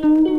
हाय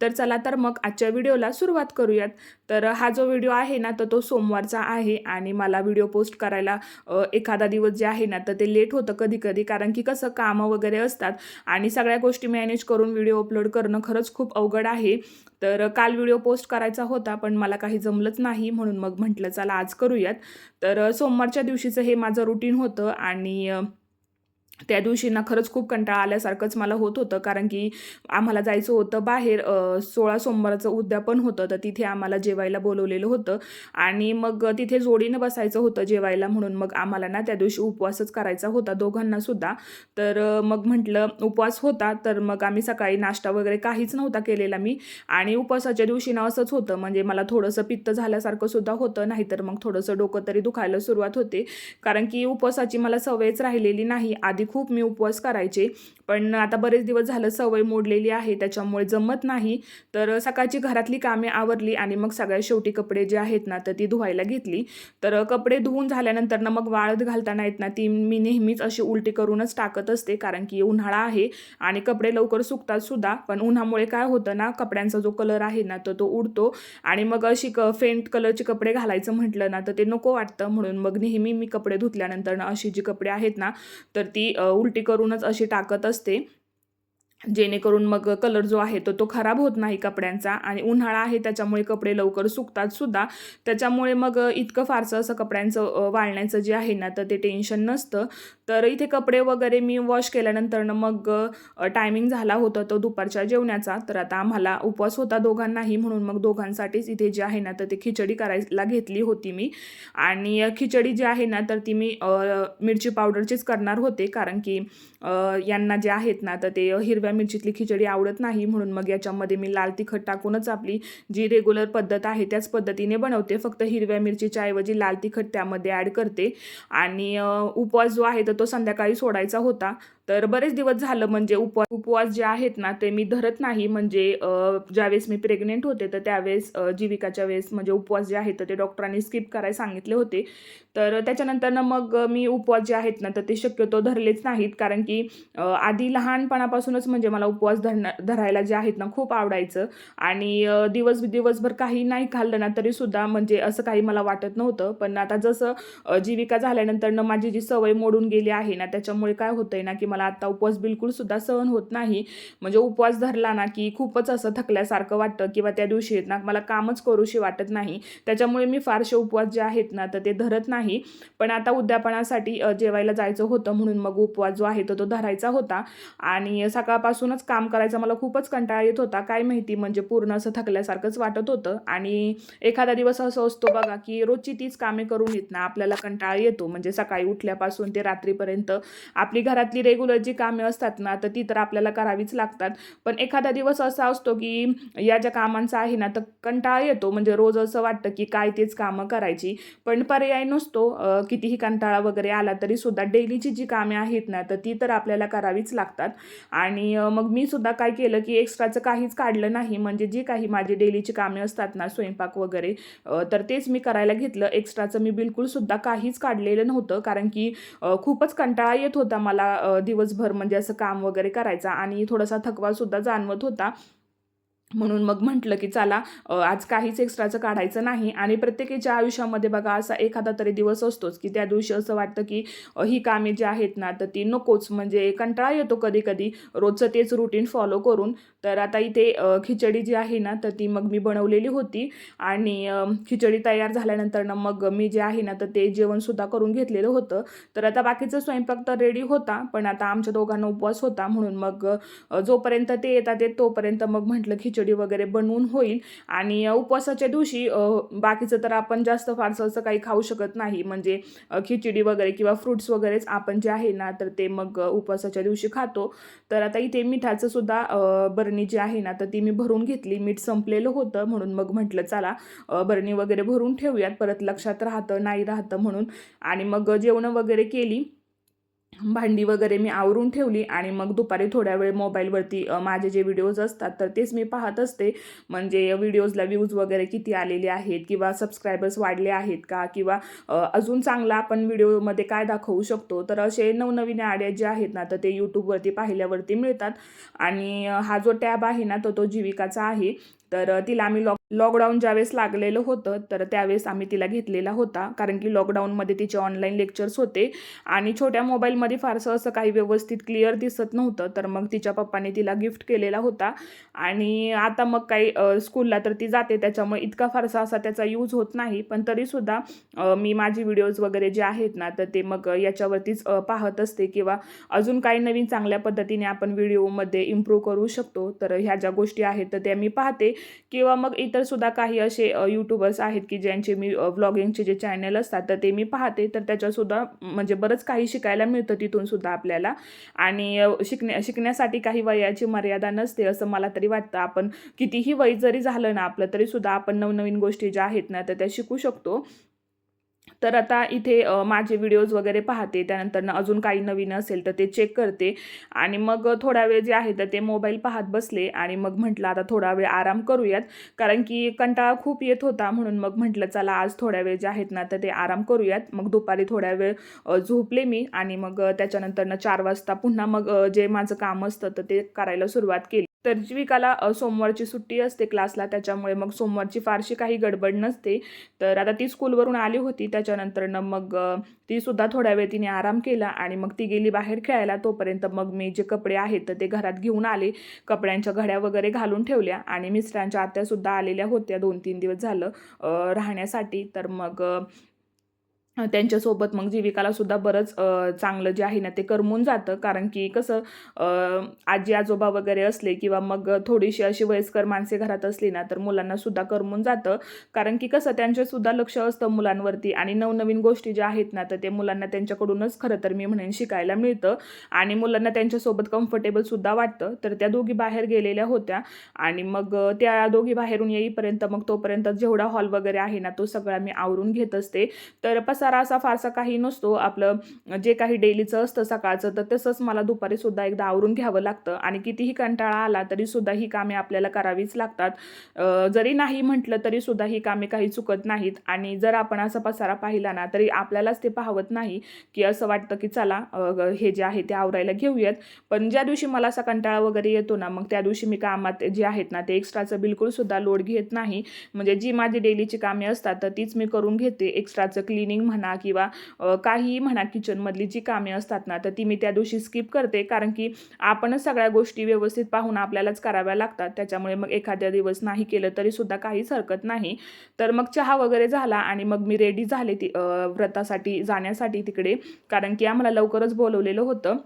तर चला तर मग आजच्या व्हिडिओला सुरुवात करूयात. तर हा जो व्हिडिओ आहे ना तर तो सोमवारचा आहे आणि मला व्हिडिओ पोस्ट करायला एखादा दिवस जे आहे ना तर ते लेट होतं कधी कधी कारण की कसं कामं वगैरे असतात आणि सगळ्या गोष्टी मॅनेज करून व्हिडिओ अपलोड करणं खरंच खूप अवघड आहे. तर काल व्हिडिओ पोस्ट करायचा होता पण मला काही जमलंच नाही म्हणून मग म्हटलं चला आज करूयात. तर सोमवारच्या दिवशीचं हे माझं रुटीन होतं आणि त्या दिवशी ना खरंच खूप कंटाळा आल्यासारखंच मला होत होतं कारण की आम्हाला जायचं होतं बाहेर सोळा सोमवारचं उद्यापन होतं तर तिथे आम्हाला जेवायला बोलवलेलं होतं. आणि मग तिथे जोडीनं बसायचं होतं जेवायला म्हणून मग आम्हाला ना त्या दिवशी उपवासच करायचा होता दोघांना सुद्धा. तर मग म्हटलं उपवास होता तर मग आम्ही सकाळी नाश्ता वगैरे काहीच नव्हता केलेला मी. आणि उपवासाच्या दिवशी ना असंच होतं म्हणजे मला थोडंसं पित्त झाल्यासारखं सुद्धा होतं नाहीतर मग थोडंसं डोकं तरी दुखायला सुरुवात होते. कारण की उपवासाची मला सवयच राहिलेली नाही. आधी खूप मी उपवास करायचे. पण आता बरेच दिवस झालं सवय मोडलेली आहे त्याच्यामुळे जमत नाही. तर सकाळची घरातली कामे आवरली आणि मग सगळ्या शेवटी कपडे जे आहेत ना तर ती धुवायला घेतली. तर कपडे धुवून झाल्यानंतर ना मग वाळत घालताना येत ना ती मी नेहमीच अशी उलटी करूनच टाकत असते कारण की उन्हाळा आहे आणि कपडे लवकर सुकतात सुद्धा. पण उन्हामुळे काय होतं ना कपड्यांचा जो कलर आहे ना तर तो उडतो. आणि मग अशी क फेंट कलरचे कपडे घालायचं म्हटलं ना तर ते नको वाटतं. म्हणून मग नेहमी मी कपडे धुतल्यानंतर ना अशी जी कपडे आहेत ना तर ती उलटी करूनच अशी टाकत असते. जेणेकरून मग कलर जो आहे तो तो खराब होत नाही कपड्यांचा आणि उन्हाळा आहे त्याच्यामुळे कपडे लवकर सुकतात सुद्धा. त्याच्यामुळे मग इतकं फारसं असं कपड्यांचं वाळण्याचं जे आहे ना तर ते टेन्शन नसतं. तर इथे कपडे वगैरे मी वॉश केल्यानंतर मग टायमिंग झाला होता तो दुपारच्या जेवणाचा तर आता आम्हाला उपवास होता दोघांनाही म्हणून मग दोघांसाठीच इथे जे आहे ना तर ते खिचडी करायला घेतली होती मी. आणि खिचडी जी आहे ना तर ती मी मिरची पावडरचीच करणार होते. कारण की यांना जे आहेत ना तर ते हिरव्या मिरचीतली खिचडी आवडत नाही म्हणून मग याच्यामध्ये मी लाल तिखट टाकूनच आपली जी रेग्युलर पद्धत आहे त्याच पद्धतीने बनवते. फक्त हिरव्या मिरचीच्या ऐवजी लाल तिखट त्यामध्ये ॲड करते. आणि उपवास जो आहे तर तो संध्याकाळी सोडायचा होता. तर बरेच दिवस झालं म्हणजे उपवास उपवास जे आहेत ना ते मी धरत नाही. म्हणजे ज्यावेळेस मी प्रेग्नेंट होते तर त्यावेळेस जीविकाच्या वेळेस म्हणजे उपवास जे आहेत तर ते डॉक्टरांनी स्किप करायला सांगितले होते. तर त्याच्यानंतर ना मग मी उपवास जे आहेत ना तर ते शक्यतो धरलेच नाहीत. कारण की आधी लहानपणापासूनच म्हणजे मला उपवास धरण धरायला जे आहेत ना खूप आवडायचं. आणि दिवस दिवसभर काही नाही खाल्लं ना तरीसुद्धा म्हणजे असं काही मला वाटत नव्हतं. पण आता जसं जीविका झाल्यानंतर ना माझी जी सवय मोडून गेली आहे ना त्याच्यामुळे काय होतंय ना की मला आता उपवास बिलकुल सुद्धा सहन होत नाही. म्हणजे उपवास धरला ना की खूपच असं थकल्यासारखं वाटतं किंवा त्या दिवशी ना मला कामच करूशी वाटत नाही. त्याच्यामुळे मी फारसे उपवास जे आहेत ना तर ते धरत नाही. पण आता उद्यापनासाठी जेवायला जायचं होतं म्हणून मग उपवास जो आहे तो तो धरायचा होता. आणि सकाळपासूनच काम करायचा मला खूपच कंटाळा येत होता. काय माहिती म्हणजे पूर्ण असं थकल्यासारखंच वाटत होतं. आणि एखादा दिवस असं असतो बघा की रोजची तीच कामे करून येत ना आपल्याला कंटाळा येतो. म्हणजे सकाळी उठल्यापासून ते रात्रीपर्यंत आपली घरातली रेग्युलर जी कामे असतात ना तर ती तर आपल्याला करावीच लागतात. पण एखादा दिवस असा असतो की या ज्या कामांचा आहे ना तर कंटाळा येतो. म्हणजे रोज असं वाटतं की काय तेच कामं करायची. पण पर्याय नसतो. कितीही कंटाळा वगैरे आला तरी सुद्धा डेलीची जी कामे आहेत ना तर ती तर आपल्याला करावीच लागतात. आणि मग मी सुद्धा काय केलं की एक्स्ट्राचं काहीच काढलं नाही. म्हणजे जी काही माझी डेलीची कामे असतात ना स्वयंपाक वगैरे तर तेच मी करायला घेतलं. एक्स्ट्राचं मी बिलकुल सुद्धा काहीच काढलेलं नव्हतं. कारण की खूपच कंटाळा येत होता मला दिवस दिवसभर म्हणजे असं काम वगैरे करायचा आणि थोडासा थकवा सुद्धा जाणवत होता. म्हणून मग म्हटलं की चला आज काहीच एक्स्ट्राचं काढायचं नाही. आणि प्रत्येकाच्या आयुष्यामध्ये बघा असा एखादा तरी दिवस असतोच की त्या दिवशी असं वाटतं की ही कामे जी आहेत ना तर ती नकोच. म्हणजे कंटाळा येतो कधी कधी रोजचं तेच रुटीन फॉलो करून. तर आता इथे खिचडी जी आहे ना तर ती मग मी बनवलेली होती. आणि खिचडी तयार झाल्यानंतर ना मग मी जे आहे ना तर ते जेवणसुद्धा करून घेतलेलं होतं. तर आता बाकीचं स्वयंपाक तर रेडी होता पण आता आमच्या दोघांना उपवास होता. म्हणून मग जोपर्यंत ते येतात ते तोपर्यंत मग म्हटलं खिचडी खिचडी वगैरे बनवून होईल. आणि उपवासाच्या दिवशी बाकीचं तर आपण जास्त फारसं असं काही खाऊ शकत नाही. म्हणजे खिचडी वगैरे किंवा फ्रुट्स वगैरेच आपण जे आहे ना तर ते मग उपवासाच्या दिवशी खातो. तर आता इथे मिठाचं सुद्धा बरणी जी आहे ना तर ती मी भरून घेतली. मीठ संपलेलं होतं म्हणून मग म्हटलं चला बरणी वगैरे भरून ठेवूयात. परत लक्षात राहतं नाही राहतं म्हणून. आणि मग जेवणं वगैरे केली. भांडी वगैरे मी आवरून ठेवली आणि मग दुपारी थोड्या वेळ मोबाईलवरती माझे जे व्हिडिओज असतात तर तेच मी पाहत असते. म्हणजे व्हिडिओजला व्ह्यूज वगैरे किती आलेले आहेत किंवा सबस्क्रायबर्स वाढले आहेत का? किंवा अजून चांगला आपण व्हिडिओमध्ये काय दाखवू शकतो? तर असे नवनवीन आड्या जे आहेत ना तर ते यूट्यूबवरती पाहिल्यावरती मिळतात. आणि हा जो टॅब आहे ना तो तो जीविकाचा आहे. तर तिला आम्ही लॉक लॉकडाऊन ज्यावेळेस लागलेलं होतं तर त्यावेळेस आम्ही तिला घेतलेला होता. कारण की लॉकडाऊनमध्ये तिचे ऑनलाईन लेक्चर्स होते आणि छोट्या मोबाईलमध्ये फारसं असं काही व्यवस्थित क्लिअर दिसत नव्हतं. तर मग तिच्या पप्पाने तिला गिफ्ट केलेला होता. आणि आता मग काही स्कूलला तर ती जाते. त्याच्यामुळे इतका फारसा असा त्याचा यूज होत नाही. पण तरीसुद्धा मी माझी व्हिडिओज वगैरे जे आहेत ना तर ते मग याच्यावरतीच पाहत असते किंवा अजून काही नवीन चांगल्या पद्धतीने आपण व्हिडिओमध्ये इम्प्रूव्ह करू शकतो. तर ह्या ज्या गोष्टी आहेत तर त्या मी पाहते. किंवा मग इतर सुद्धा काही असे यूट्यूबर्स आहेत की ज्यांचे मी व्लॉगिंगचे जे चॅनल असतात तर ते मी पाहते. तर त्याच्यासुद्धा म्हणजे बरंच काही शिकायला मिळतं तिथून सुद्धा आपल्याला. आणि शिकण्या शिकण्यासाठी काही वयाची मर्यादा नसते असं मला तरी वाटतं. आपण कितीही वय जरी झालं ना आपलं तरीसुद्धा आपण नवनवीन गोष्टी ज्या आहेत ना तर त्या शिकू शकतो. तर आता इथे माझे व्हिडिओज वगैरे पाहते. त्यानंतर अजून काही नवीन असेल तर ते चेक करते. आणि मग थोडा वेळ जे आहे तर ते मोबाईल पाहत बसले. आणि मग म्हटलं आता थोडा वेळ आराम करूयात. कारण की कंटाळा खूप येत होता. म्हणून मग म्हटलं चला आज थोड्या वेळ जे आहेत ना तर ते आराम करूयात. मग दुपारी थोड्या वेळ झोपले मी. आणि मग त्याच्यानंतरनं चार वाजता पुन्हा मग जे माझं काम असतं तर ते करायला सुरुवात केली. तर जीविकाला सोमवारची सुट्टी असते क्लासला त्याच्यामुळे मग सोमवारची फारशी काही गडबड नसते. तर आता ती स्कूलवरून आली होती त्याच्यानंतरनं मग तीसुद्धा ती सुद्धा थोड्या वेळ तिने आराम केला आणि मग ती गेली बाहेर खेळायला. तोपर्यंत मग मी जे कपडे आहेत तर ते घरात घेऊन आले कपड्यांच्या घड्या वगैरे घालून ठेवल्या आणि मिस्टरांच्या आत्यासुद्धा आलेल्या होत्या दोन तीन दिवस झालं राहण्यासाठी. तर मग त्यांच्यासोबत मग जीविकाला सुद्धा बरंच चांगलं जे आहे ना ते करमून जातं. कारण की कसं आजी आजोबा वगैरे असले किंवा मग थोडीशी अशी वयस्कर माणसे घरात असली ना तर मुलांना सुद्धा करमून जातं. कारण की कसं त्यांच्यासुद्धा लक्ष असतं मुलांवरती आणि नवनवीन गोष्टी ज्या आहेत ना तर ते मुलांना त्यांच्याकडूनच खरं तर मी म्हणेन शिकायला मिळतं. आणि मुलांना त्यांच्यासोबत कम्फर्टेबल सुद्धा वाटतं. तर त्या दोघी बाहेर गेलेल्या होत्या. आणि मग त्या दोघी बाहेरून येईपर्यंत मग तोपर्यंत जेवढा हॉल वगैरे आहे ना तो सगळा मी आवरून घेत असते. तर पसारा असा फारसा काही नसतो. आपलं जे काही डेलीचं असतं सकाळचं तर तसंच मला दुपारी सुद्धा एकदा आवरून घ्यावं लागतं. आणि कितीही कंटाळा आला तरी सुद्धा ही कामे आपल्याला करावीच लागतात. जरी नाही म्हटलं तरी सुद्धा ही कामे काही चुकत नाहीत. आणि जर आपण असा पसारा पाहिला ना तरी आपल्यालाच ते पाहवत नाही की असं वाटतं की चला हे जे आहे ते आवरायला घेऊयात. पण ज्या दिवशी मला असा कंटाळा वगैरे येतो ना मग त्या दिवशी मी कामात जे आहेत ना ते एक्स्ट्राचं बिलकुल सुद्धा लोड घेत नाही. म्हणजे जी माझी डेलीची कामे असतात तर तीच मी करून घेते. एक्स्ट्राचं क्लिनिंग म्हणा किंवा काही म्हणा किचनमधली जी कामे असतात ना तर ती मी त्या दिवशी स्किप करते. कारण की आपणच सगळ्या गोष्टी व्यवस्थित पाहून आपल्यालाच कराव्या लागतात. त्याच्यामुळे मग एखाद्या दिवस नाही केलं तरीसुद्धा काहीच हरकत नाही. तर मग चहा वगैरे झाला आणि मग मी रेडी झाले ती व्रतासाठी जाण्यासाठी तिकडे. कारण की आम्हाला लवकरच बोलवलेलं होतं.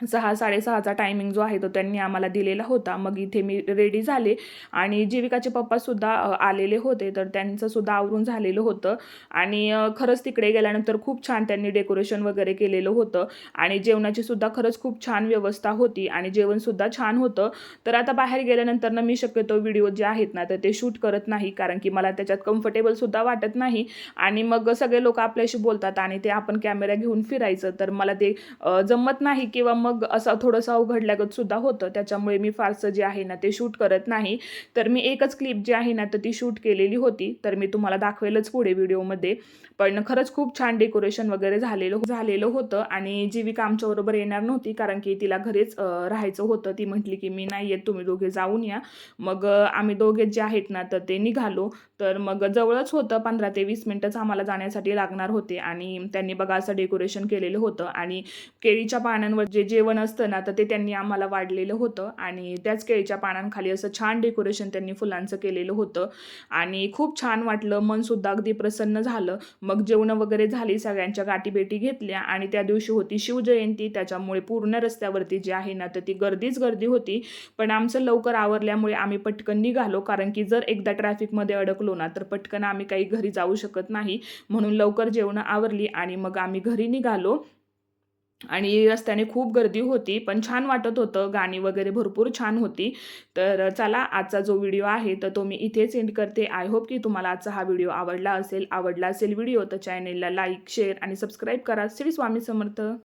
सहा साडेसहाचा टायमिंग जो आहे तो त्यांनी आम्हाला दिलेला होता. मग इथे मी रेडी झाले आणि जीविकाचे पप्पासुद्धा आलेले होते. तर त्यांचंसुद्धा आवरून झालेलं होतं. आणि खरंच तिकडे गेल्यानंतर खूप छान त्यांनी डेकोरेशन वगैरे केलेलं होतं. आणि जेवणाची सुद्धा खरंच खूप छान व्यवस्था होती आणि जेवणसुद्धा छान होतं. तर आता बाहेर गेल्यानंतर ना मी शक्यतो व्हिडिओ जे आहेत ना तर ते शूट करत नाही. कारण की मला त्याच्यात कम्फर्टेबलसुद्धा वाटत नाही. आणि मग सगळे लोक आपल्याशी बोलतात आणि ते आपण कॅमेरा घेऊन फिरायचं. तर मला ते जमत नाही किंवा मग मग असं थोडंसं अवघडल्यागत सुद्धा होतं. त्याच्यामुळे मी फारसं जे आहे ना ते शूट करत नाही. तर मी एकच क्लिप जी आहे ना तर ती शूट केलेली होती. तर मी तुम्हाला दाखवेलच पुढे व्हिडिओमध्ये. पण खरंच खूप छान डेकोरेशन वगैरे झालेलं हो, झालेलं होतं. आणि जीविका आमच्याबरोबर येणार नव्हती कारण की तिला घरीच राहायचं होतं. ती म्हटली की मी नाही येत तुम्ही दोघे जाऊन या. मग आम्ही दोघे जे आहेत ना तर ते निघालो. तर मग जवळच होतं पंधरा ते वीस मिनटंच आम्हाला जाण्यासाठी लागणार होते. आणि त्यांनी बघा असं डेकोरेशन केलेलं होतं. आणि केळीच्या पानांवर जे जेवण असतं ना तर ते त्यांनी आम्हाला वाढलेलं होतं. आणि त्याच केळीच्या पानांखाली असं छान डेकोरेशन त्यांनी फुलांचं केलेलं होतं. आणि खूप छान वाटलं मनसुद्धा अगदी प्रसन्न झालं. मग जेवणं वगैरे झाली सगळ्यांच्या गाठीभेटी घेतल्या आणि त्या दिवशी होती शिवजयंती. त्याच्यामुळे पूर्ण रस्त्यावरती जी आहे ना तर ती गर्दीच गर्दी होती. पण आमचं लवकर आवरल्यामुळे आम्ही पटकन निघालो. कारण की जर एकदा ट्रॅफिकमध्ये अडकलो ना तर पटकन आम्ही काही घरी जाऊ शकत नाही. म्हणून लवकर जेवणं आवरली आणि मग आम्ही घरी निघालो. आणि रस्त्याने खूप गर्दी होती पण छान वाटत होतं. गाणी वगैरे भरपूर छान होती. तर चला आजचा जो व्हिडिओ आहे तर तो मी इथेच एंड करते. आय होप की तुम्हाला आजचा हा व्हिडिओ आवडला असेल. आवडला असेल व्हिडिओ तर चॅनेलला लाईक शेअर आणि सबस्क्राईब करा. श्री स्वामी समर्थ.